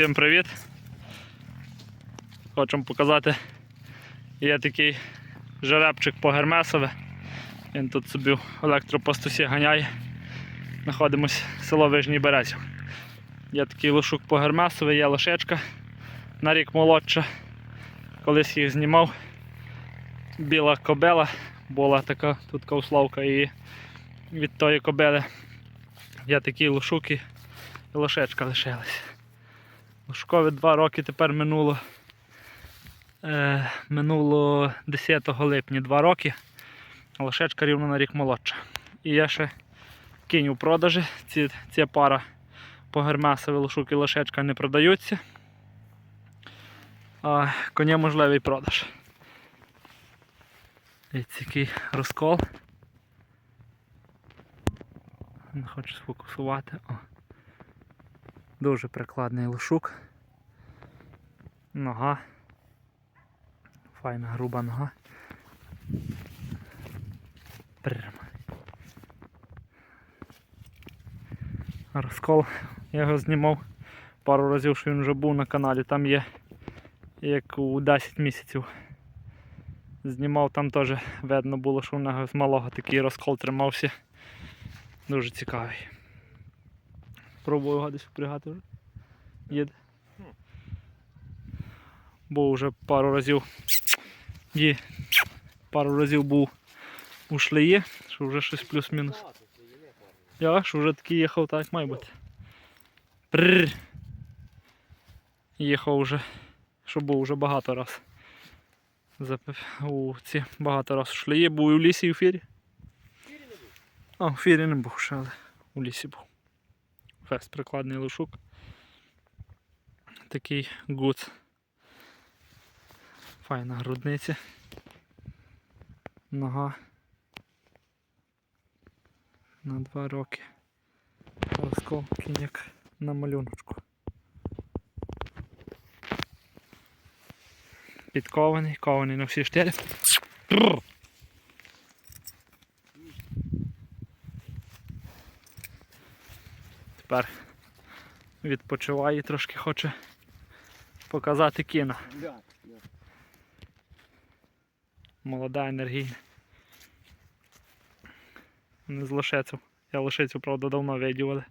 Всім привіт! Хочемо показати, є такий жеребчик по Гермесове. Він тут собі в електропастусі ганяє. Знаходимось село Вижній Березів. Є такий лошук по Гермесове, є лошечка на рік молодша. Колись їх знімав. Біла кобела була така тут кауславка і від тої кобели є такі лошуки і лошечка лишилась. Лошкові два роки тепер минуло. Е, минуло 10 липня два роки. Лошечка рівно на рік молодша. І я ще кінь у продажі. Ці, ця пара по Гермесові лошук і лошечка не продаються. А коня можливий продаж. Ось який розкол. Не хочу сфокусувати. О. Дуже прикладний лошук. Нога. Файна груба нога. Прямо. Розкол. Я його знімав пару разів, що він вже був на каналі. Там є як у 10 місяців. Знімав, там теж видно було, що у нього з малого такий розкол тримався. Дуже цікавий. Пробую його десь впрягати вже. Їде. Був вже пару разів. Є. Пару разів був у шлеї, що вже щось плюс-мінус. Я що вже такий їхав, так як має бути. Прррр. Їхав вже, що був вже багато раз. У ці багато раз у шлеї, був і в лісі, і в фірі. А, в фірі не був ще, але у лісі був. Фест прикладний лошук. Такий гуц. Файна грудниця. Нога. На два роки. Розкол кіняк на малюночку. Підкований, кований на всі штирі. Тепер відпочиває, трошки хоче показати кіно. Молода енергійна. Не з лошицю. Я лошицю, правда, давно видів, але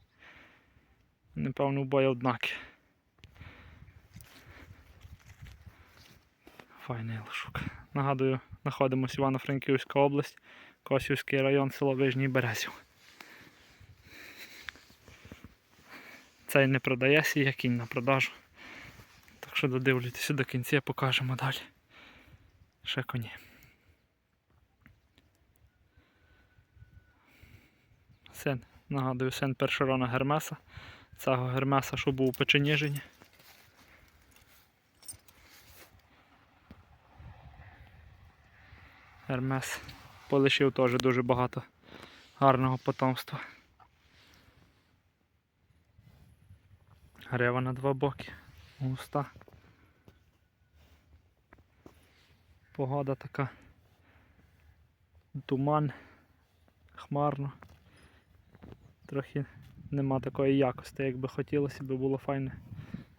напевно обоє однакі. Файний лошук. Нагадую, знаходимося Івано-Франківська область, Косівський район, село Вижній Березів. Цей не продається, є кінь на продажу. Так що додивлюйтеся до кінця, покажемо далі. Ще коні. Син, нагадую, син першорона Гермеса. Цього Гермеса, що був у Печеніжині. Гермес полишив теж дуже багато гарного потомства. Грива на два боки. Густа. Погода така. Туман, хмарно. Трохи нема такої якості, як би хотілося, би було файне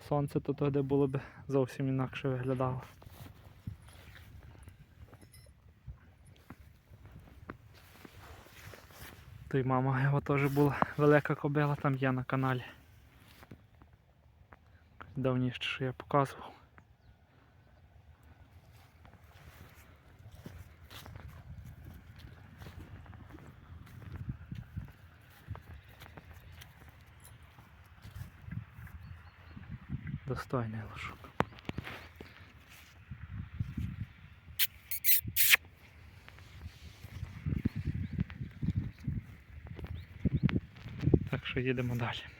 сонце, то тоді було б зовсім інакше виглядало. То й мама його теж була велика кобила, там є на каналі. Давніше, що я показував. Достойний лошок. Так що їдемо далі.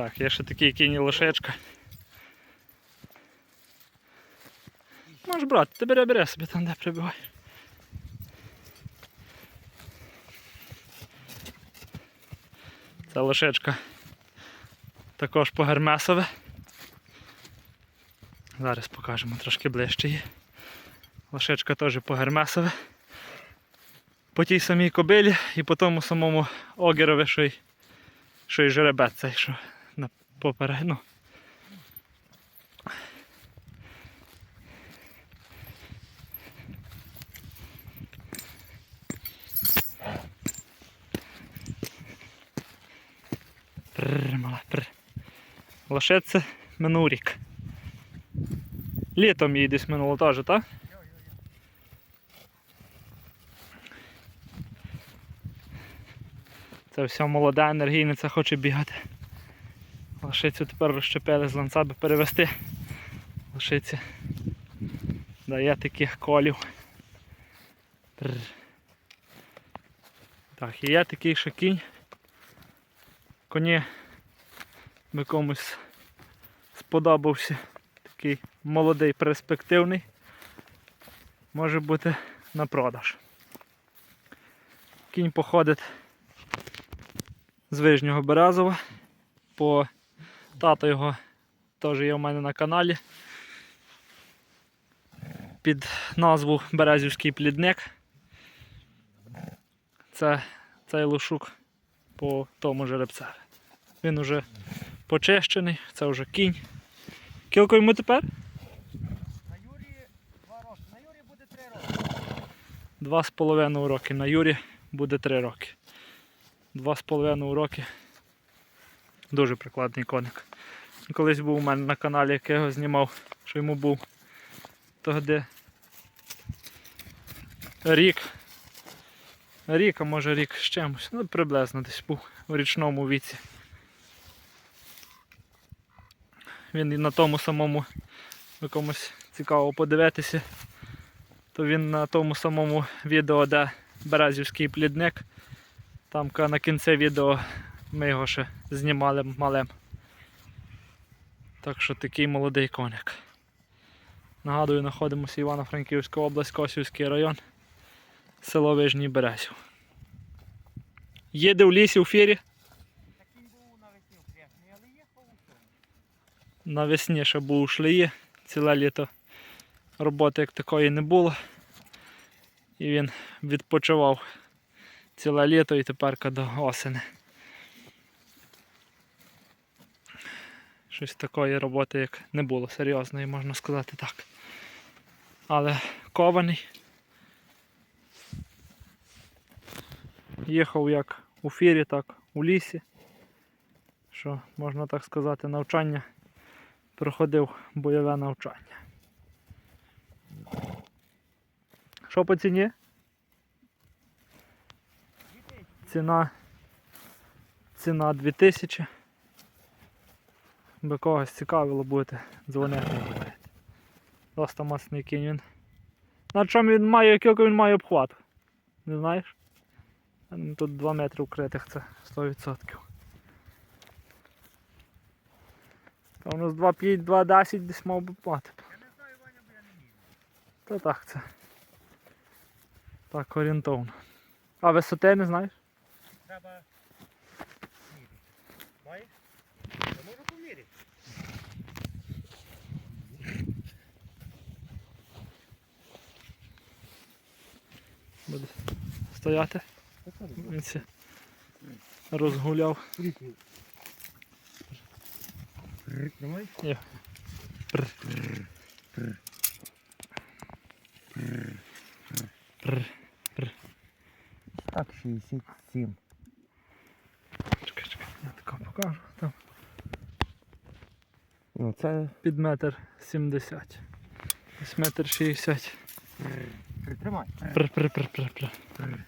Так, є ще такий кінь лошечка. Можеш брати, ти бере бере собі там, де прибиваєш. Це лошечка також по гермесове. Зараз покажемо трошки ближче її. Лошечка теж по гермесове. По тій самій кобилі і по тому самому огерові, що й, що й жеребець цей, що на поперед. Ну. Прррр, мала, прррр. Лошеце минув рік. Літом їй десь минуло теж, так? Це все молода енергійниця хоче бігати. Лошицю тепер розщепили з ланца, би перевести. Лошиці дає таких колів. Прррр. Так, і є такий ще кінь. Коні би комусь сподобався такий молодий, перспективний. Може бути на продаж. Кінь походить з Вижнього Березова. По тато його теж є у мене на каналі. Під назву Березівський плідник. Це цей лошук по тому жеребцеві. Він уже почищений, це вже кінь. Кілко йому тепер? На Юрі два роки. На Юрі буде три роки. Два з половиною роки. На Юрі буде три роки. Два з половиною роки. Дуже прикладний коник. Колись був у мене на каналі, як я його знімав, що йому був тоді рік. Рік, а може рік з чимось. Ну, приблизно десь був у річному віці. Він і на тому самому якомусь цікаво подивитися, то він на тому самому відео, де Березівський плідник. Там на кінці відео ми його ще знімали малим. Так що такий молодий коник. Нагадую, знаходимося Івано-Франківська область, Косівський район, село Вижній Березів. Їде в лісі у фірі. Так він був навесні вкресний, але їхав у цьому. Навесні ще був у шлеї, ціле літо роботи як такої не було. І він відпочивав ціле літо і тепер до осени. Щось такої роботи, як не було серйозної, можна сказати так. Але кований. Їхав як у фірі, так у лісі. Що, можна так сказати, навчання проходив бойове навчання. Що по ціні? Ціна. Ціна 2000. Би когось цікавило будете дзвонити. Просто мацний кінь він. На чому він має, який він має обхват? Не знаєш? Тут 2 метри вкритих, це 100%. Та у нас 2,5, 2,10 десь мав би мати. Я не знаю, Ваня, бо я не міг. Та так це. Так, орієнтовно. А висоти не знаєш? Треба міряти. Маєш? Я можу поміряти. Буде стояти. Він ся Тримай. Пр. Пр. Так, 67. Чекай, чекай, я тако покажу. Там Ну, це під метр сімдесят. Десь метр шістдесят. тримай. Пр, пр, пр, пр, пр.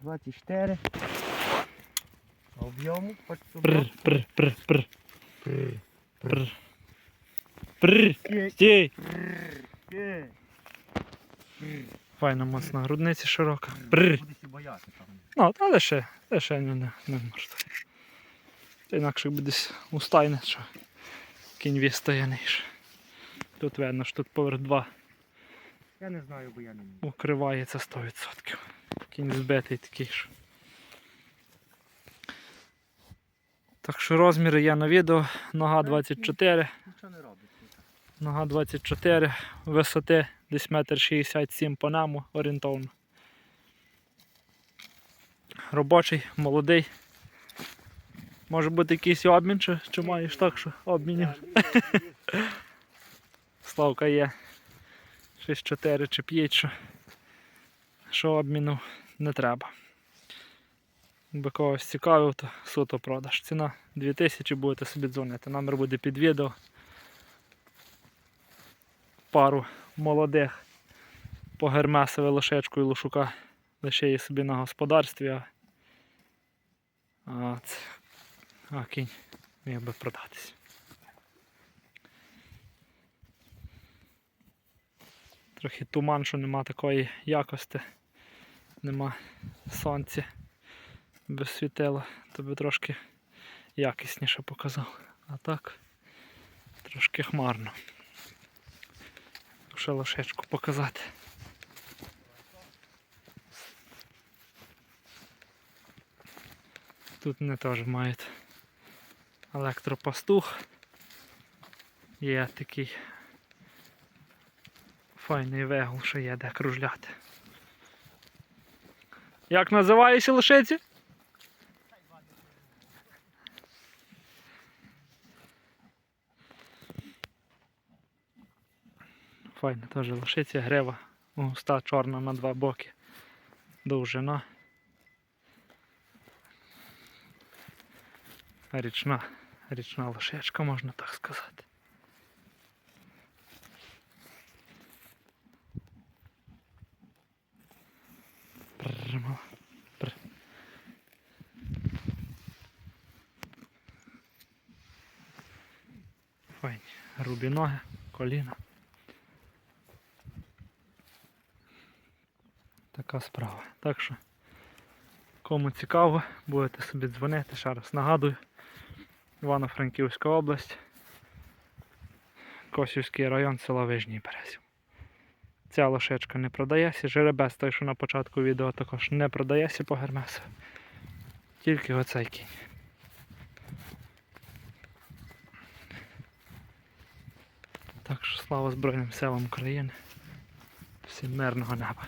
Двадцять чотири об'єму. Пр, пр, Файна масна грудниця широка. Ну, та лише, лише не, не, не мартує. Та інакше буде устайне, що кінь вістаєний. Тут видно, що тут поверх два. Я не знаю, бо я не. Укривається 100%. Кінь збитий такий. що Так що розміри є на відео, нога 24. Нога 24, висоти десь 1,67 м по нему, орієнтовно. Робочий, молодий. Може бути якийсь обмін, чи, чи маєш так, що обмінів. Славка є. 6-4 чи 5, що, що обміну не треба. Якби когось цікавив, то суто продаж. Ціна 2000 будете собі дзвонити. Номер буде під відео. Пару молодих погермесове лошечку і лошука лише є собі на господарстві, а, а, це... а кінь міг би продатись. Трохи туман, що нема такої якості, нема сонця без світела, то би трошки якісніше показав. А так трошки хмарно. Ще лошечку показати. Тут не теж мають електропастух. Є такий файний вегул, що є де кружляти. Як називаєшся лошеці? Файна теж лошиця, грива, густа чорна на два боки. Довжина. Річна, річна лошечка, можна так сказати. Прямо. Файні, грубі ноги, коліна. Така справа. Так що, кому цікаво, будете собі дзвонити, ще раз нагадую. Івано-Франківська область. Косівський район села Вижній Березів. Ця лошечка не продається, жеребець той, що на початку відео також не продається по гермесу. Тільки оцей кінь. Так що слава Збройним силам України. Всім мирного неба.